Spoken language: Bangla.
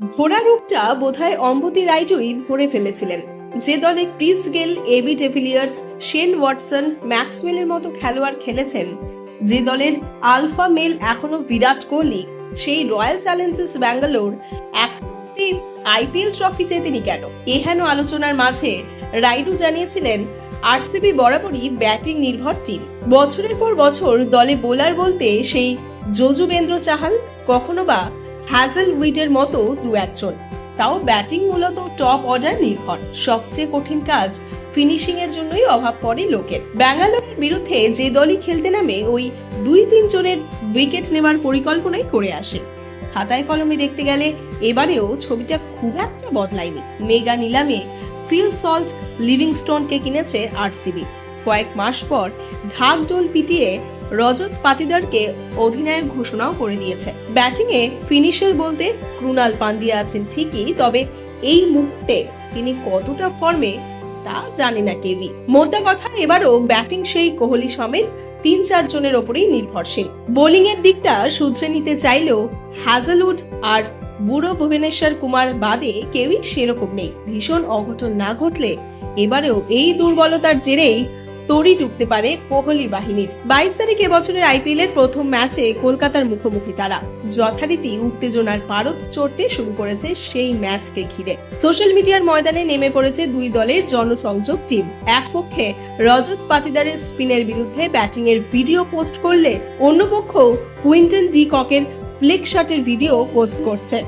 ঘোড়া রূপটা বোধহয় অম্বতী রাইডুই ভরে ফেলেছিলেন। যে দলে Chris Gayle AB de Villiers, Shane Watson, ম্যাক্সওয়েলের মতো খেলোয়াড় খেলেছেন, যে দলের আলফা মেল এখনও বিরাট কোহলি, সেই রয়্যাল চ্যালেঞ্জার্স ব্যাঙ্গালোর একটি আইপিএল ট্রফি জেতেনি কেন? এহেন আলোচনার মাঝে রাইডু জানিয়েছিলেন, আরসিবি বরাবরই ব্যাটিং নির্ভর টিম। বছরের পর বছর দলে বোলার বলতে সেই যজুবেন্দ্র চাহাল, কখনো বা হ্যাজেল উইডের মতো দু একজন তাও ব্যাটিং মূলত টপ অর্ডার নির্ভর। সবচেয়ে কঠিন কাজ ফিনিশিং এর জন্যই অভাব পড়ে লোকের। ব্যাঙ্গালোরের বিরুদ্ধে যে দলই খেলতে নামে, ওই দুই তিন জনের উইকেট নেওয়ার পরিকল্পনাই করে আসে। খাতায় কলমে দেখতে গেলে এবারেও ছবিটা খুব একটা বদলায়নি। মেগা নিলামে ফিল সল্ট লিভিংস্টোনকে কিনেছে আরসিবি। কয়েক মাস পর ঢাক ঢাকঢোল পিটিয়ে রজত পাতিদারকে অধিনায়ক ঘোষণাও করে দিয়েছে। ব্যাটিংয়ে ফিনিশার বলতে ক্রুনাল পান্ডিয়া আছেন ঠিকই, তবে এই মুহূর্তে তিনি কতটা ফর্মে তা জানে না কেউই। মোদ্দা কথা, এবারও ব্যাটিং সেই কোহলি সমেত তিন চার জনের ওপরেই নির্ভরশীল। বোলিং এর দিকটা শুধরে নিতে চাইলেও হ্যাজেলউড আর বুড়ো ভুবনেশ্বর কুমার বাদে কেউই সেরকম নেই। ভীষণ অঘটন না ঘটলে এবারেও এই দুর্বলতার জেরেই তড়ি ডুবতে পারে কোহলি বাহিনীর। বাইশ তারিখ এবছরের আইপিএল এর প্রথম ম্যাচে কলকাতার মুখোমুখি তারা। যথারীতি উত্তেজনার পারদ চড়তে শুরু করেছে সেই ম্যাচকে ঘিরে। সোশ্যাল মিডিয়ার ময়দানে নেমে পড়েছে দুই দলের জনসংযোগ টিম। এক পক্ষে রজত পাতিদারের স্পিনের বিরুদ্ধে ব্যাটিং এর ভিডিও পোস্ট করলে অন্য পক্ষ কুইন্টন ডি ককের ফ্লিক শটের ভিডিও পোস্ট করছে।